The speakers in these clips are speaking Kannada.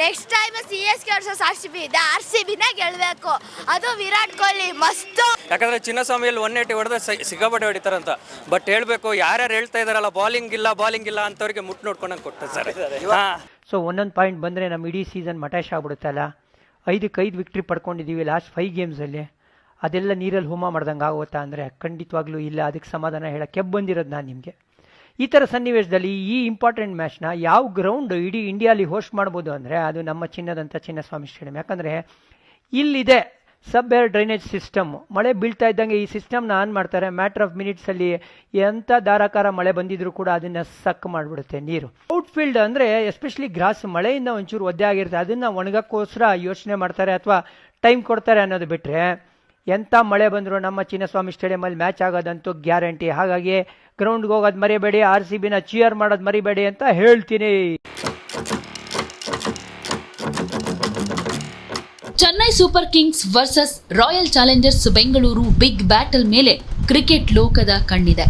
Next time C S K versus R C B ಇದೆ ಆರ್ ಸಿ ಬಿನ ಗೆಲ್ಬೇಕು ಅದು ವಿರಾಟ್ ಕೊಹ್ಲಿ ಮಸ್ತ್. ಯಾಕಂದ್ರೆ ಚಿನ್ನಸ್ವಾಮಿಯಲ್ಲಿ ಒನ್ ಏಟಿ ಹೊಡೆದ್ರೆ ಸಿಗಬಡ ಹೊಡಿತಾರಂತ. ಬಟ್ ಹೇಳ್ಬೇಕು ಯಾರ್ಯಾರು ಹೇಳ್ತಾ ಇದಾರಲ್ಲ ಬಾಲಿಂಗ್ ಇಲ್ಲ ಬಾಲಿಂಗ್ ಇಲ್ಲ ಅಂತವ್ರಿಗೆ ಮುಟ್ಟು ನೋಡ್ಕೊಂಡಂಗೆ ಕೊಟ್ಟೆ ಸರ್. ಸೊ ಒಂದೊಂದು ಪಾಯಿಂಟ್ ಬಂದರೆ ನಮ್ಮ ಇಡೀ ಸೀಸನ್ ಮಟಾಶ್ ಆಗ್ಬಿಡುತ್ತಲ್ಲ? ಐದಕ್ಕೆ ಐದು ವಿಕ್ಟ್ರಿ ಪಡ್ಕೊಂಡಿದ್ದೀವಿ ಲಾಸ್ಟ್ ಫೈವ್ ಗೇಮ್ಸಲ್ಲಿ ಅದೆಲ್ಲ ನೀರಲ್ಲಿ ಹೋಮ ಮಾಡ್ದಂಗೆ ಆಗುತ್ತಾ ಅಂದರೆ ಖಂಡಿತವಾಗ್ಲೂ ಇಲ್ಲ. ಅದಕ್ಕೆ ಸಮಾಧಾನ ಹೇಳಕ್ಕೆ ಬಂದಿರೋದು ನಾನು ನಿಮಗೆ. ಈ ಥರ ಸನ್ನಿವೇಶದಲ್ಲಿ ಈ ಇಂಪಾರ್ಟೆಂಟ್ ಮ್ಯಾಚ್ನ ಯಾವ ಗ್ರೌಂಡ್ ಇಡೀ ಇಂಡಿಯಾಲಿ ಹೋಸ್ಟ್ ಮಾಡ್ಬೋದು ಅಂದರೆ ಅದು ನಮ್ಮ ಚಿನ್ನದಂಥ ಚಿನ್ನಸ್ವಾಮಿ ಸ್ಟೇಡಿಯಂ ಯಾಕಂದರೆ ಇಲ್ಲಿದೆ ಸಬ್ ಏರ್ ಡ್ರೈನೇಜ್ ಸಿಸ್ಟಮ್ ಮಳೆ ಬೀಳ್ತಾ ಇದ್ದಂಗೆ ಈ ಸಿಸ್ಟಮ್ನ ಆನ್ ಮಾಡ್ತಾರೆ. ಮ್ಯಾಟ್ರ್ ಆಫ್ ಮಿನಿಟ್ಸಲ್ಲಿ ಎಂಥ ಧಾರಾಕಾರ ಮಳೆ ಬಂದಿದ್ರು ಕೂಡ ಅದನ್ನು ಸಕ್ ಮಾಡಿಬಿಡುತ್ತೆ ನೀರು. ಔಟ್ಫೀಲ್ಡ್ ಅಂದರೆ ಎಸ್ಪೆಷಲಿ ಗ್ರಾಸ್ ಮಳೆಯಿಂದ ಒಂಚೂರು ಒದ್ದೆ ಆಗಿರುತ್ತೆ. ಅದನ್ನು ಒಣಗಕ್ಕೋಸ್ಕರ ಯೋಚನೆ ಮಾಡ್ತಾರೆ ಅಥವಾ ಟೈಮ್ ಕೊಡ್ತಾರೆ ಅನ್ನೋದು ಬಿಟ್ಟರೆ ಎಂಥ ಮಳೆ ಬಂದರೂ ನಮ್ಮ ಚಿನ್ನಸ್ವಾಮಿ ಸ್ಟೇಡಿಯಮಲ್ಲಿ ಮ್ಯಾಚ್ ಆಗೋದಂತೂ ಗ್ಯಾರಂಟಿ. ಹಾಗಾಗಿ ಗ್ರೌಂಡ್ಗೆ ಹೋಗೋದು ಮರಿಬೇಡಿ, ಆರ್ ಸಿ ಬಿನ ಚಿಯರ್ ಮಾಡೋದು ಮರಿಬೇಡಿ ಅಂತ ಹೇಳ್ತೀನಿ. Chennai Super Kings versus Royal Challengers Bengaluru big battle ಮೇಲೆ ಕ್ರಿಕೆಟ್ ಲೋಕದ ಕಣ್ಣಿದೆ.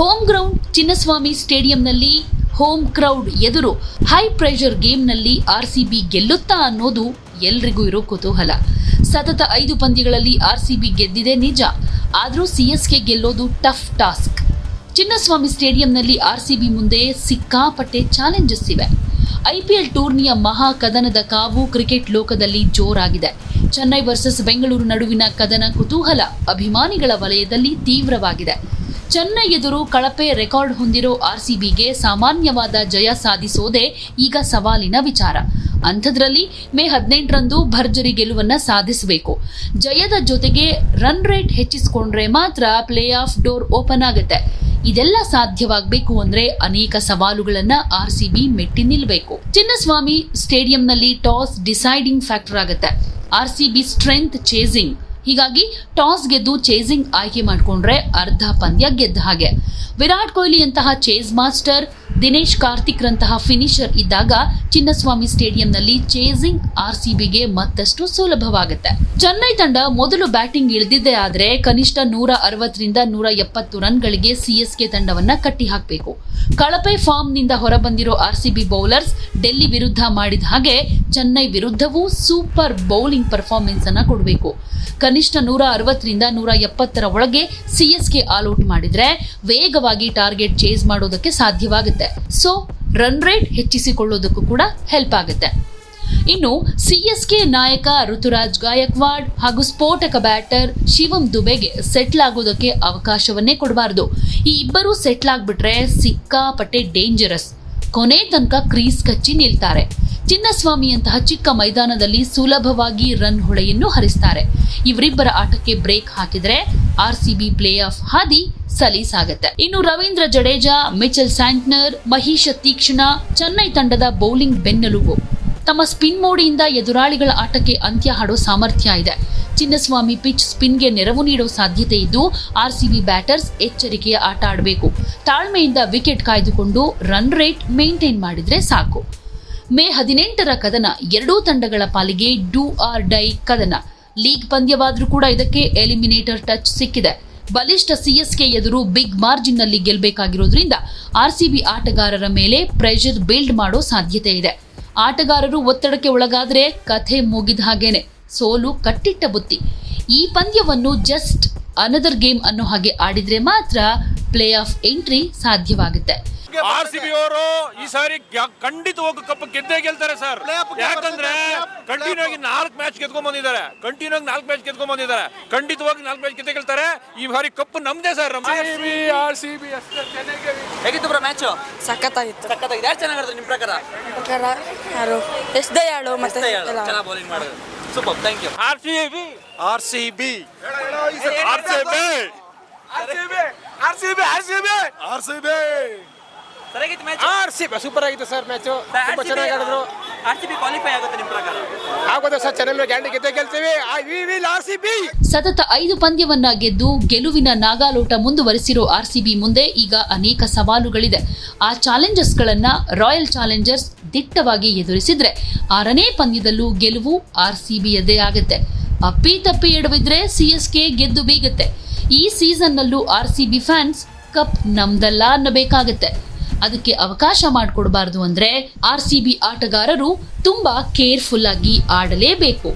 ಹೋಮ್ ಗ್ರೌಂಡ್ ಚಿನ್ನಸ್ವಾಮಿ ಸ್ಟೇಡಿಯಂನಲ್ಲಿ ಹೋಮ್ ಕ್ರೌಡ್ ಎದುರು ಹೈ ಪ್ರೆಷರ್ ಗೇಮ್ನಲ್ಲಿ ಆರ್ಸಿಬಿ ಗೆಲ್ಲುತ್ತಾ ಅನ್ನೋದು ಎಲ್ರಿಗೂ ಇರೋ ಕುತೂಹಲ. ಸತತ ಐದು ಪಂದ್ಯಗಳಲ್ಲಿ ಆರ್ಸಿಬಿ ಗೆದ್ದಿದೆ ನಿಜ. ಆದರೂ ಸಿಎಸ್ಕೆ ಗೆಲ್ಲೋದು ಟಫ್ ಟಾಸ್ಕ್. ಚಿನ್ನಸ್ವಾಮಿ ಸ್ಟೇಡಿಯಂನಲ್ಲಿ ಆರ್ಸಿಬಿ ಮುಂದೆ ಸಿಕ್ಕಾಪಟ್ಟೆ ಚಾಲೆಂಜಸ್ ಇವೆ. ಐಪಿಎಲ್ ಟೂರ್ನಿಯ ಮಹಾ ಕದನದ ಕಾವು ಕ್ರಿಕೆಟ್ ಲೋಕದಲ್ಲಿ ಜೋರಾಗಿದೆ. ಚೆನ್ನೈ ವರ್ಸಸ್ ಬೆಂಗಳೂರು ನಡುವಿನ ಕದನ ಕುತೂಹಲ ಅಭಿಮಾನಿಗಳ ವಲಯದಲ್ಲಿ ತೀವ್ರವಾಗಿದೆ. ಚೆನ್ನೈ ಎದುರು ಕಳಪೆ ರೆಕಾರ್ಡ್ ಹೊಂದಿರೋ ಆರ್ಸಿಬಿಗೆ ಸಾಮಾನ್ಯವಾದ ಜಯ ಸಾಧಿಸೋದೇ ಈಗ ಸವಾಲಿನ ವಿಚಾರ. ಅಂಥದ್ರಲ್ಲಿ ಮೇ ಹದಿನೆಂಟರಂದು ಭರ್ಜರಿ ಗೆಲುವನ್ನ ಸಾಧಿಸಬೇಕು. ಜಯದ ಜೊತೆಗೆ ರನ್ ರೇಟ್ ಹೆಚ್ಚಿಸಿಕೊಂಡ್ರೆ ಮಾತ್ರ ಪ್ಲೇ ಆಫ್ ಡೋರ್ ಓಪನ್ ಆಗುತ್ತೆ. ಇದೆಲ್ಲ ಸಾಧ್ಯವಾಗಬೇಕು ಅಂದ್ರೆ ಅನೇಕ ಸವಾಲುಗಳನ್ನ ಬಿ ಮೆಟ್ಟಿ ನಿಲ್ಲಬೇಕು ಚಿನ್ನಸ್ವಾಮಿ ಸ್ಟೇಡಿಯಂನಲ್ಲಿ ಟಾಸ್ ಡಿಸೈಡಿಂಗ್ ಫ್ಯಾಕ್ಟರ್ ಆಗುತ್ತೆ. R C B strength chasing. ಹೀಗಾಗಿ ಟಾಸ್ ಗೆದ್ದು ಚೇಸಿಂಗ್ ಆಯ್ಕೆ ಮಾಡಿಕೊಂಡ್ರೆ ಅರ್ಧ ಪಂದ್ಯ ಗೆದ್ದ ಹಾಗೆ. Virat ಕೊಹ್ಲಿಯಂತಹ chase master Dinesh Karthik finisher ಇದ್ದಾಗ ಚಿನ್ನಸ್ವಾಮಿ ಸ್ಟೇಡಿಯಂನಲ್ಲಿ ಚೇಸಿಂಗ್ ಆರ್ಸಿಬಿಗೆ ಮತ್ತಷ್ಟು ಸುಲಭವಾಗುತ್ತೆ. ಚೆನ್ನೈ ತಂಡ ಮೊದಲು ಬ್ಯಾಟಿಂಗ್ ಇಳಿದಿದ್ದೇ ಆದರೆ ಕನಿಷ್ಠ ನೂರ ಅರವತ್ತರಿಂದ ನೂರ ಎಪ್ಪತ್ತು ರನ್ಗಳಿಗೆ ಸಿಎಸ್ಕೆ ತಂಡವನ್ನ ಕಟ್ಟಿ ಹಾಕಬೇಕು ಕಳಪೆ ಫಾರ್ಮ್ನಿಂದ ಹೊರಬಂದಿರೋ ಆರ್ಸಿಬಿ ಬೌಲರ್ಸ್ ಡೆಲ್ಲಿ ವಿರುದ್ಧ ಮಾಡಿದ ಹಾಗೆ ಚೆನ್ನೈ ವಿರುದ್ಧವೂ ಸೂಪರ್ ಬೌಲಿಂಗ್ ಪರ್ಫಾರ್ಮೆನ್ಸ್ ಅನ್ನ ಕೊಡಬೇಕು. ಕನಿಷ್ಠ ನೂರ ಅರವತ್ತರಿಂದ ನೂರ ಎಪ್ಪತ್ತರ ಒಳಗೆ ಸಿಎಸ್ಕೆ ಆಲ್ಔಟ್ ಮಾಡಿದ್ರೆ ವೇಗವಾಗಿ ಟಾರ್ಗೆಟ್ ಚೇಸ್ ಮಾಡೋದಕ್ಕೆ ಸಾಧ್ಯವಾಗುತ್ತೆ. ಸೊ ರನ್ ರೇಟ್ ಹೆಚ್ಚಿಸಿಕೊಳ್ಳೋದಕ್ಕೂ ಕೂಡ ಹೆಲ್ಪ್ ಆಗುತ್ತೆ. ಇನ್ನು ಸಿ ಎಸ್ ಕೆ ನಾಯಕ ಋತುರಾಜ್ ಗಾಯಕ್ವಾಡ್ ಹಾಗೂ ಸ್ಫೋಟಕ ಬ್ಯಾಟರ್ ಶಿವಂ ದುಬೆಗೆ ಸೆಟ್ಲ್ ಆಗೋದಕ್ಕೆ ಅವಕಾಶವನ್ನೇ ಕೊಡಬಾರ್ದು. ಈ ಇಬ್ಬರು ಸೆಟ್ಲ್ ಆಗ್ಬಿಟ್ರೆ ಸಿಕ್ಕಾಪಟ್ಟೆ ಡೇಂಜರಸ್ ಕೊನೆ ತನಕ ಕ್ರೀಸ್ ಕಚ್ಚಿ ನಿಲ್ತಾರೆ. ಚಿನ್ನಸ್ವಾಮಿಯಂತಹ ಚಿಕ್ಕ ಮೈದಾನದಲ್ಲಿ ಸುಲಭವಾಗಿ ರನ್ ಹೊಳೆಯನ್ನು ಹರಿಸ್ತಾರೆ. ಇವರಿಬ್ಬರ ಆಟಕ್ಕೆ ಬ್ರೇಕ್ ಹಾಕಿದ್ರೆ ಆರ್ಸಿಬಿ ಪ್ಲೇ ಆಫ್ ಹಾದಿ ಸಲೀಸಾಗುತ್ತೆ. ಇನ್ನು ರವೀಂದ್ರ ಜಡೇಜಾ, ಮಿಚೆಲ್ ಸ್ಯಾಂಟ್ನರ್ ಮಹಿಷ ತೀಕ್ಷ್ಣ, ಚೆನ್ನೈ ತಂಡದ ಬೌಲಿಂಗ್ ಬೆನ್ನೆಲುಬು. ತಮ್ಮ ಸ್ಪಿನ್ ಮೋಡಿಯಿಂದ ಎದುರಾಳಿಗಳ ಆಟಕ್ಕೆ ಅಂತ್ಯ ಹಾಡೋ ಸಾಮರ್ಥ್ಯ ಇದೆ. ಚಿನ್ನಸ್ವಾಮಿ ಪಿಚ್ ಸ್ಪಿನ್ಗೆ ನೆರವು ನೀಡೋ ಸಾಧ್ಯತೆ ಇದ್ದು ಆರ್ಸಿಬಿ ಬ್ಯಾಟರ್ಸ್ ಎಚ್ಚರಿಕೆಯ ಆಟ ಆಡಬೇಕು. ತಾಳ್ಮೆಯಿಂದ ವಿಕೆಟ್ ಕಾಯ್ದುಕೊಂಡು ರನ್ ರೇಟ್ ಮೇಂಟೈನ್ ಮಾಡಿದ್ರೆ ಸಾಕು. ಮೇ ಹದಿನೆಂಟರ ಕದನ ಎರಡೂ ತಂಡಗಳ ಪಾಲಿಗೆ ಡೂ ಆರ್ ಡೈ ಕದನ. ಲೀಗ್ ಪಂದ್ಯವಾದರೂ ಕೂಡ ಇದಕ್ಕೆ ಎಲಿಮಿನೇಟರ್ ಟಚ್ ಸಿಕ್ಕಿದೆ. ಬಲಿಷ್ಠ ಸಿಎಸ್ಕೆ ಎದುರು ಬಿಗ್ ಮಾರ್ಜಿನ್ನಲ್ಲಿ ಗೆಲ್ಲಬೇಕಾಗಿರೋದ್ರಿಂದ ಆರ್ಸಿಬಿ ಆಟಗಾರರ ಮೇಲೆ ಪ್ರೆಷರ್ ಬಿಲ್ಡ್ ಮಾಡೋ ಸಾಧ್ಯತೆ ಇದೆ. ಆಟಗಾರರು ಒತ್ತಡಕ್ಕೆ ಒಳಗಾದರೆ ಕಥೆ ಮುಗಿದ ಹಾಗೇನೆ. ಸೋಲು ಕಟ್ಟಿಟ್ಟ ಬುತ್ತಿ. ಈ ಪಂದ್ಯವನ್ನು ಜಸ್ಟ್ ಅನದರ್ ಗೇಮ್ ಅನ್ನೋ ಹಾಗೆ ಆಡಿದರೆ ಮಾತ್ರ ಪ್ಲೇ ಆಫ್ ಎಂಟ್ರಿ ಸಾಧ್ಯವಾಗುತ್ತೆ. ಆರ್ ಸಿ ಬಿ ಅವರು ಈ ಸಾರಿ ಖಂಡಿತ ಹೋಗಿ ಕಪ್ ಗೆದ್ದೇ ಗೆಲ್ತಾರೆ ಸರ್ ಯಾಕಂದ್ರೆ ಕಂಟಿನ್ಯೂ ಆಗಿ ನಾಲ್ಕು ಮ್ಯಾಚ್ ಗೆದ್ಕೊಂಡ್ ಬಂದಿದ್ದಾರೆ ಕಂಟಿನ್ಯೂ ಆಗಿ ನಾಲ್ಕು ಮ್ಯಾಚ್ ಗೆದ್ಕೊಂಡ್ ಬಂದಿದ್ದಾರೆ ಖಂಡಿತವಾಗಿ ನಾಲ್ಕು ಮ್ಯಾಚ್ ಗೆದ್ದೇ ಗೆಲ್ತಾರೆ ಈ ಬಾರಿ ಕಪ್ ನಮ್ದೇ ಸರ್ ಆರ್ ಸಿ ಬಿ ಹೇಗಿತ್ತು ಬ್ರೋ ಮ್ಯಾಚು ಸಖತ್ತಾಗಿತ್ತು ಸಖತ್ತಾಗಿದೆ ಯಾರು ಚೆನ್ನಾಗಿ ಆಡಿದ್ರು ನಿಮ್ಮ ಪ್ರಕಾರ ಪ್ರಕಾರ ಯಾರು ಎಸ್ ದಯಾಳು ಮತ್ತೆ ಚೆನ್ನಾಗಿ ಬೌಲಿಂಗ್ ಮಾಡಿದ್ರು super thank you R C B R C B R C B R C B R C B R C B ಸರಿಯಾಗಿತ್ತು match R C super ಆಗಿತ್ತು ಸರ್ ಮ್ಯಾಚು ತುಂಬಾ ಚೆನ್ನಾಗಿ ಆಡಿದ್ರು. ಆರ್ ಸಿ ಬಿ ಕ್ವಾಲಿಫೈ ಆಗುತ್ತೆ ನಿಮ್ಮ ಪ್ರಕಾರ? ಆಗೋದು ಸರ್ ಚೆನ್ನೈ ಗ್ಯಾಂಡಿ ಗೆದ್ದೇ ಗೆಲ್ತೀವಿ. We will R C B ಸತತ ಐದು ಪಂದ್ಯವನ್ನ ಗೆದ್ದು ಗೆಲುವಿನ ನಾಗಾಲೋಟ ಮುಂದುವರೆಸಿರೋ ಆರ್ಸಿಬಿ ಮುಂದೆ ಈಗ ಅನೇಕ ಸವಾಲುಗಳಿದೆ. ಆ ಚಾಲೆಂಜರ್ಸ್ಗಳನ್ನು ರಾಯಲ್ ಚಾಲೆಂಜರ್ಸ್ ದಿಟ್ಟವಾಗಿ ಎದುರಿಸಿದ್ರೆ ಆರನೇ ಪಂದ್ಯದಲ್ಲೂ ಗೆಲುವು ಆರ್ಸಿಬಿಯದೇ ಆಗುತ್ತೆ. ಅಪ್ಪಿ ತಪ್ಪಿ ಎಡವಿದ್ರೆ ಸಿಎಸ್ಕೆ ಗೆದ್ದು ಬೀಗುತ್ತೆ. ಈ ಸೀಸನ್ನಲ್ಲೂ ಆರ್ಸಿಬಿ ಫ್ಯಾನ್ಸ್ ಕಪ್ ನಮ್ದಲ್ಲ ಅನ್ನಬೇಕಾಗತ್ತೆ. ಅದಕ್ಕೆ ಅವಕಾಶ ಮಾಡಿಕೊಡಬಾರ್ದು ಅಂದ್ರೆ ಆರ್ ಸಿ ಬಿ ಆಟಗಾರರು ತುಂಬಾ ಕೇರ್ಫುಲ್ ಆಗಿ ಆಡಲೇಬೇಕು.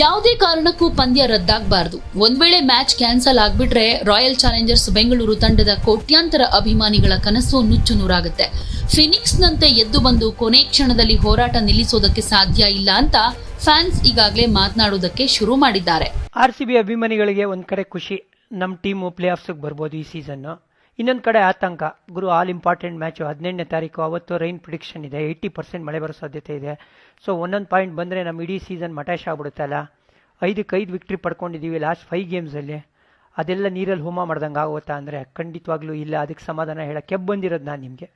ಯಾವುದೇ ಕಾರಣಕ್ಕೂ ಪಂದ್ಯ ರದ್ದಾಗಬಾರ್ದು. ಒಂದ್ ವೇಳೆ ಮ್ಯಾಚ್ ಕ್ಯಾನ್ಸಲ್ ಆಗ್ಬಿಟ್ರೆ ರಾಯಲ್ ಚಾಲೆಂಜರ್ಸ್ ಬೆಂಗಳೂರು ತಂಡದ ಕೋಟ್ಯಾಂತರ ಅಭಿಮಾನಿಗಳ ಕನಸು ನುಚ್ಚು ನೂರಾಗುತ್ತೆ. ಫಿನಿಕ್ಸ್ನಂತೆ ಎದ್ದು ಬಂದು ಕೊನೆ ಕ್ಷಣದಲ್ಲಿ ಹೋರಾಟ ನಿಲ್ಲಿಸೋದಕ್ಕೆ ಸಾಧ್ಯ ಇಲ್ಲ ಅಂತ ಫ್ಯಾನ್ಸ್ ಈಗಾಗಲೇ ಮಾತನಾಡೋದಕ್ಕೆ ಶುರು ಮಾಡಿದ್ದಾರೆ. ಆರ್ ಸಿ ಬಿ ಅಭಿಮಾನಿಗಳಿಗೆ ಒಂದ್ ಕಡೆ ಖುಷಿ. ನಮ್ಮ ಟೀಮ್ ಪ್ಲೇ ಆಫ್ಸಿಗೆ ಬರ್ಬೋದು ಈ ಸೀಸನ್ನು. ಇನ್ನೊಂದು ಕಡೆ ಆತಂಕ. ಗುರು ಆಲ್ ಇಂಪಾರ್ಟೆಂಟ್ ಮ್ಯಾಚು ಹದಿನೆಂಟನೇ ತಾರೀಕು, ಅವತ್ತು ರೈನ್ ಪ್ರಿಡಿಕ್ಷನ್ ಇದೆ. ಏಯ್ಟಿ ಪರ್ಸೆಂಟ್ ಮಳೆ ಬರೋ ಸಾಧ್ಯತೆ ಇದೆ. ಸೊ ಒಂದೊಂದು ಪಾಯಿಂಟ್ ಬಂದರೆ ನಮ್ಮ ಇಡೀ ಸೀಸನ್ ಮಟಾಶ್ ಆಗ್ಬಿಡುತ್ತಲ್ಲ ಐದಕ್ಕೆ ಐದು ವಿಕ್ಟ್ರಿ ಪಡ್ಕೊಂಡಿದ್ದೀವಿ ಲಾಸ್ಟ್ ಫೈವ್ ಗೇಮ್ಸಲ್ಲಿ ಅದೆಲ್ಲ ನೀರಲ್ಲಿ ಹೋಮ ಮಾಡ್ದಂಗೆ ಆಗುತ್ತಾ ಅಂದರೆ ಖಂಡಿತವಾಗ್ಲೂ ಇಲ್ಲ. ಅದಕ್ಕೆ ಸಮಾಧಾನ ಹೇಳಕ್ಕೆ ಬಂದಿರೋದು ನಾನು ನಿಮಗೆ.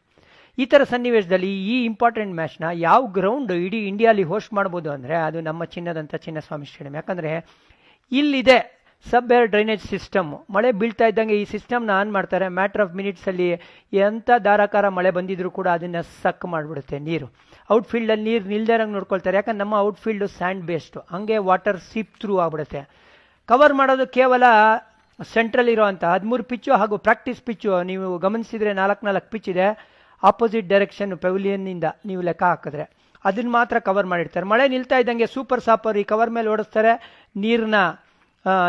ಈ ಥರ ಸನ್ನಿವೇಶದಲ್ಲಿ ಈ ಇಂಪಾರ್ಟೆಂಟ್ ಮ್ಯಾಚ್ನ ಯಾವ ಗ್ರೌಂಡ್ ಇಡೀ ಇಂಡಿಯಾಲಿ ಹೋಸ್ಟ್ ಮಾಡ್ಬೋದು ಅಂದರೆ ಅದು ನಮ್ಮ ಚಿನ್ನದಂಥ ಚಿನ್ನಸ್ವಾಮಿ ಸ್ಟೇಡಿಯಂ ಯಾಕಂದರೆ ಇಲ್ಲಿದೆ ಸಬ್ ಏರ್ ಡ್ರೈನೇಜ್ ಸಿಸ್ಟಮ್. ಮಳೆ ಬೀಳ್ತಾ ಇದ್ದಂಗೆ ಈ ಸಿಸ್ಟಮ್ನ ಆನ್ ಮಾಡ್ತಾರೆ. ಮ್ಯಾಟ್ರ್ ಆಫ್ ಮಿನಿಟ್ಸಲ್ಲಿ ಎಂಥ ಧಾರಾಕಾರ ಮಳೆ ಬಂದಿದ್ರು ಕೂಡ ಅದನ್ನು ಸಕ್ ಮಾಡಿಬಿಡುತ್ತೆ ನೀರು. ಔಟ್ಫೀಲ್ಡಲ್ಲಿ ನೀರು ನಿಲ್ದಾರಂಗೆ ನೋಡ್ಕೊಳ್ತಾರೆ. ಯಾಕಂದ್ರೆ ನಮ್ಮ ಔಟ್ಫೀಲ್ಡು ಸ್ಯಾಂಡ್ ಬೇಸ್ಡು. ಹಂಗೆ ವಾಟರ್ ಸೀಪ್ ಥ್ರೂ ಆಗ್ಬಿಡುತ್ತೆ. ಕವರ್ ಮಾಡೋದು ಕೇವಲ ಸೆಂಟ್ರಲ್ ಇರೋವಂಥ ಹದಿಮೂರು ಪಿಚ್ಚು ಹಾಗೂ ಪ್ರಾಕ್ಟೀಸ್ ಪಿಚ್ಚು ನೀವು ಗಮನಿಸಿದರೆ ನಾಲ್ಕು ನಾಲ್ಕು ಪಿಚ್ ಇದೆ. ಆಪೋಸಿಟ್ ಡೈರೆಕ್ಷನ್ ಪೆವಿಲಿಯನ್ನಿಂದ ನೀವು ಲೆಕ್ಕ ಹಾಕಿದ್ರೆ. ಅದನ್ನ ಮಾತ್ರ ಕವರ್ ಮಾಡಿರ್ತಾರೆ. ಮಳೆ ನಿಲ್ತಾ ಇದ್ದಂಗೆ ಸೂಪರ್ ಸಾಪರ್ ಈ ಕವರ್ ಮೇಲೆ ಓಡಿಸ್ತಾರೆ. ನೀರನ್ನ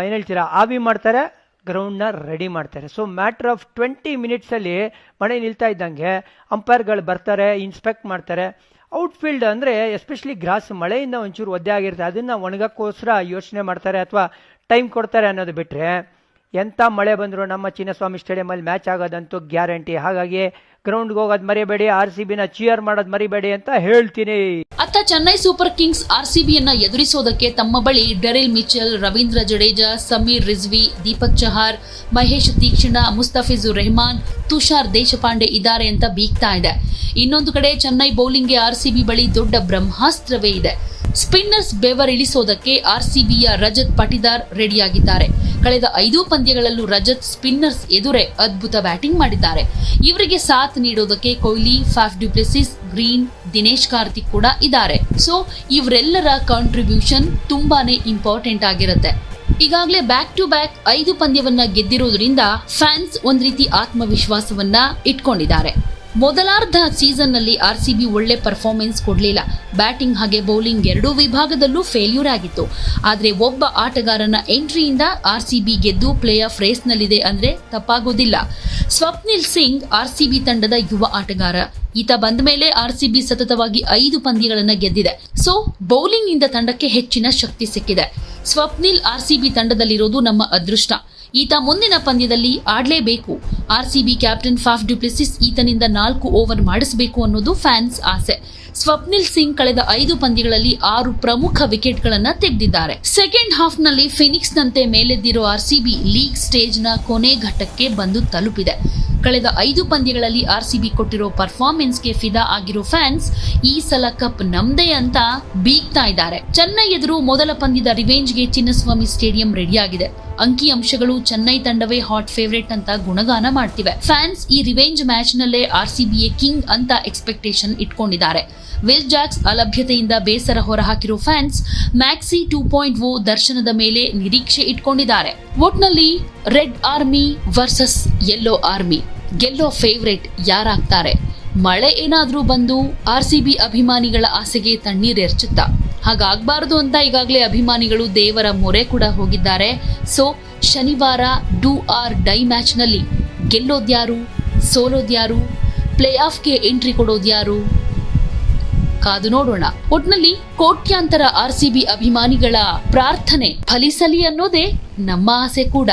ಏನು ಹೇಳ್ತೀರಾ? ಆವಿ ಮಾಡ್ತಾರೆ ಗ್ರೌಂಡ್ನ ರೆಡಿ ಮಾಡ್ತಾರೆ. ಸೊ ಮ್ಯಾಟ್ರ್ ಆಫ್ ಟ್ವೆಂಟಿ ಮಿನಿಟ್ಸಲ್ಲಿ ಮಳೆ ನಿಲ್ತಾ ಇದ್ದಂಗೆ ಅಂಪೈರ್ಗಳು ಬರ್ತಾರೆ ಇನ್ಸ್ಪೆಕ್ಟ್ ಮಾಡ್ತಾರೆ. ಔಟ್ಫೀಲ್ಡ್ ಅಂದರೆ ಎಸ್ಪೆಷಲಿ ಗ್ರಾಸ್ ಮಳೆಯಿಂದ ಒಂಚೂರು ಒದ್ದೆ ಆಗಿರುತ್ತೆ. ಅದನ್ನು ಒಣಗಕ್ಕೋಸ್ಕರ ಯೋಚನೆ ಮಾಡ್ತಾರೆ ಅಥವಾ ಟೈಮ್ ಕೊಡ್ತಾರೆ ಅನ್ನೋದು ಬಿಟ್ಟರೆ ಎಂಥ ಮಳೆ ಬಂದರೂ ನಮ್ಮ ಚಿನ್ನಸ್ವಾಮಿ ಸ್ಟೇಡಿಯಮಲ್ಲಿ ಮ್ಯಾಚ್ ಆಗೋದಂತೂ ಗ್ಯಾರಂಟಿ. ಹಾಗಾಗಿ ಗ್ರೌಂಡ್ಗೆ ಹೋಗೋದು ಮರಿಬೇಡಿ, ಆರ್ ಸಿ ಬಿನ ಚಿಯರ್ ಮಾಡೋದು ಮರಿಬೇಡಿ ಅಂತ ಹೇಳ್ತೀನಿ. ಅತ್ತ Chennai super kings R C ಬಿಯನ್ನು ಎದುರಿಸೋದಕ್ಕೆ ತಮ್ಮ ಬಳಿ ಡೆರಿಲ್ ಮಿಚೆಲ್, ರವೀಂದ್ರ ಜಡೇಜಾ, ಸಮೀರ್ ರಿಜ್ವಿ, ದೀಪಕ್ ಚಹಾರ್, ಮಹೇಶ್ ತೀಕ್ಷಣ ಮುಸ್ತಫಿಜುರ್ ರೆಹಮಾನ್, ತುಷಾರ್ ದೇಶಪಾಂಡೆ ಇದ್ದಾರೆ ಅಂತ ಬೀಗ್ತಾ ಇದೆ. ಇನ್ನೊಂದು ಕಡೆ ಚೆನ್ನೈ ಬೌಲಿಂಗ್ಗೆ ಆರ್ ಸಿ ಬಿ ಬಳಿ ದೊಡ್ಡ ಬ್ರಹ್ಮಾಸ್ತ್ರವೇ ಇದೆ. ಸ್ಪಿನ್ನರ್ಸ್ ಬೆವರಿಳಿಸೋದಕ್ಕೆ ಆರ್ಸಿಬಿಯ ರಜತ್ ಪಟಿದಾರ್ ರೆಡಿಯಾಗಿದ್ದಾರೆ. ಕಳೆದ ಐದು ಪಂದ್ಯಗಳಲ್ಲೂ ರಜತ್ ಸ್ಪಿನ್ನರ್ಸ್ ಎದುರೇ ಅದ್ಭುತ ಬ್ಯಾಟಿಂಗ್ ಮಾಡಿದ್ದಾರೆ. ಇವರಿಗೆ ಸಾಥ್ ನೀಡೋದಕ್ಕೆ Kohli Faf du Plessis, Green, Dinesh Karthik ಕೂಡ ಇದ್ದಾರೆ. ಸೊ, ಇವರೆಲ್ಲರ ಕಾಂಟ್ರಿಬ್ಯೂಷನ್ ತುಂಬಾನೇ ಇಂಪಾರ್ಟೆಂಟ್ ಆಗಿರುತ್ತೆ. ಈಗಾಗಲೇ ಬ್ಯಾಕ್ ಟು ಬ್ಯಾಕ್ ಐದು ಪಂದ್ಯವನ್ನ ಗೆದ್ದಿರೋದ್ರಿಂದ ಫ್ಯಾನ್ಸ್ ಒಂದ್ ರೀತಿ ಆತ್ಮವಿಶ್ವಾಸವನ್ನ ಇಟ್ಕೊಂಡಿದ್ದಾರೆ. ಮೊದಲಾರ್ಧ ಸೀಸನ್ನಲ್ಲಿ ಆರ್ಸಿಬಿ ಒಳ್ಳೆ ಪರ್ಫಾರ್ಮೆನ್ಸ್ ಕೊಡಲಿಲ್ಲ. ಬ್ಯಾಟಿಂಗ್ ಹಾಗೆ ಬೌಲಿಂಗ್ ಎರಡೂ ವಿಭಾಗದಲ್ಲೂ ಫೇಲ್ಯೂರ್ ಆಗಿತ್ತು. ಆದರೆ ಒಬ್ಬ ಆಟಗಾರನ ಎಂಟ್ರಿಯಿಂದ ಆರ್ಸಿಬಿ ಗೆದ್ದು ಪ್ಲೇ ಆಫ್ ರೇಸ್ನಲ್ಲಿದೆ ಅಂದ್ರೆ ತಪ್ಪಾಗೋದಿಲ್ಲ. ಸ್ವಪ್ನಿಲ್ ಸಿಂಗ್ ಆರ್ಸಿಬಿ ತಂಡದ ಯುವ ಆಟಗಾರ. ಈತ ಬಂದ ಮೇಲೆ ಆರ್ಸಿಬಿ ಸತತವಾಗಿ ಐದು ಪಂದ್ಯಗಳನ್ನು ಗೆದ್ದಿದೆ. ಸೊ ಬೌಲಿಂಗ್ನಿಂದ ತಂಡಕ್ಕೆ ಹೆಚ್ಚಿನ ಶಕ್ತಿ ಸಿಕ್ಕಿದೆ. ಸ್ವಪ್ನಿಲ್ ಆರ್ಸಿಬಿ ತಂಡದಲ್ಲಿರೋದು ನಮ್ಮ ಅದೃಷ್ಟ. ಈತ ಮುಂದಿನ ಪಂದ್ಯದಲ್ಲಿ ಆಡಲೇಬೇಕು. RCB captain Faf du Plessis ಈತನಿಂದ ನಾಲ್ಕು ಓವರ್ ಮಾಡಿಸಬೇಕು ಅನ್ನೋದು ಫ್ಯಾನ್ಸ್ ಆಸೆ. ಸ್ವಪ್ನಿಲ್ ಸಿಂಗ್ ಕಳೆದ ಐದು ಪಂದ್ಯಗಳಲ್ಲಿ ಆರು ಪ್ರಮುಖ ವಿಕೆಟ್ಗಳನ್ನು ತೆಗೆದಿದ್ದಾರೆ. ಸೆಕೆಂಡ್ ಹಾಫ್ನಲ್ಲಿ ಫಿನಿಕ್ಸ್ನಂತೆ ಮೇಲೆದ್ದಿರೋ ಆರ್ಸಿಬಿ ಲೀಗ್ ಸ್ಟೇಜ್ನ ಕೊನೆ ಘಟ್ಟಕ್ಕೆ ಬಂದು ತಲುಪಿದೆ. ಕಳೆದ ಐದು ಪಂದ್ಯಗಳಲ್ಲಿ ಆರ್ಸಿಬಿ ಕೊಟ್ಟಿರೋ ಪರ್ಫಾರ್ಮೆನ್ಸ್ಗೆ ಫಿದಾ ಆಗಿರೋ ಫ್ಯಾನ್ಸ್ ಈ ಸಲ ಕಪ್ ನಮ್ದೇ ಅಂತ ಬೀಗ್ತಾ ಇದ್ದಾರೆ. ಚೆನ್ನೈ ಎದುರು ಮೊದಲ ಪಂದ್ಯದ ರಿವೆಂಜ್ಗೆ ಚಿನ್ನಸ್ವಾಮಿ ಸ್ಟೇಡಿಯಂ ರೆಡಿಯಾಗಿದೆ. ಅಂಕಿ ಅಂಶಗಳು ಚೆನ್ನೈ ತಂಡವೇ ಹಾಟ್ ಫೇವರೇಟ್ ಅಂತ ಗುಣಗಾನ ಮಾಡ್ತಿವೆ. ಫ್ಯಾನ್ಸ್ ಈ ರಿವೆಂಜ್ ಮ್ಯಾಚ್ ನಲ್ಲೇ ಎ ಕಿಂಗ್ ಅಂತ ಎಕ್ಸ್ಪೆಕ್ಟೇಷನ್ ಇಟ್ಕೊಂಡಿದ್ದಾರೆ. ವಿಲ್ ಜಾಕ್ಸ್ ಅಲಭ್ಯತೆಯಿಂದ ಬೇಸರ ಹೊರಹಾಕಿರೋ fans Maxi two point O ದರ್ಶನದ ಮೇಲೆ ನಿರೀಕ್ಷೆ ಇಟ್ಕೊಂಡಿದ್ದಾರೆ. ಒಟ್ನಲ್ಲಿ red army versus yellow army. ಗೆಲ್ಲೋ favourite ಯಾರಾಗ್ತಾರೆ? ಮಳೆ ಏನಾದರೂ ಬಂದು ಆರ್ಸಿಬಿ ಅಭಿಮಾನಿಗಳ ಆಸೆಗೆ ತಣ್ಣೀರ್ ಎರಚುತ್ತಾ? ಹಾಗಾಗಬಾರದು ಅಂತ ಈಗಾಗಲೇ ಅಭಿಮಾನಿಗಳು ದೇವರ ಮೊರೆ ಕೂಡ ಹೋಗಿದ್ದಾರೆ. ಸೊ ಶನಿವಾರ ಡೂ ಆರ್ ಡೈ ಮ್ಯಾಚ್ನಲ್ಲಿ ಗೆಲ್ಲೋದ್ಯಾರು ಸೋಲೋದ್ಯಾರು ಪ್ಲೇ ಆಫ್ಗೆ ಎಂಟ್ರಿ ಕೊಡೋದ್ಯಾರು ಕಾದು ನೋಡೋಣ. ಒಟ್ನಲ್ಲಿ ಕೋಟ್ಯಾಂತರ ಆರ್ಸಿಬಿ ಅಭಿಮಾನಿಗಳ ಪ್ರಾರ್ಥನೆ ಫಲಿಸಲಿ ಅನ್ನೋದೇ ನಮ್ಮ ಆಸೆ ಕೂಡ.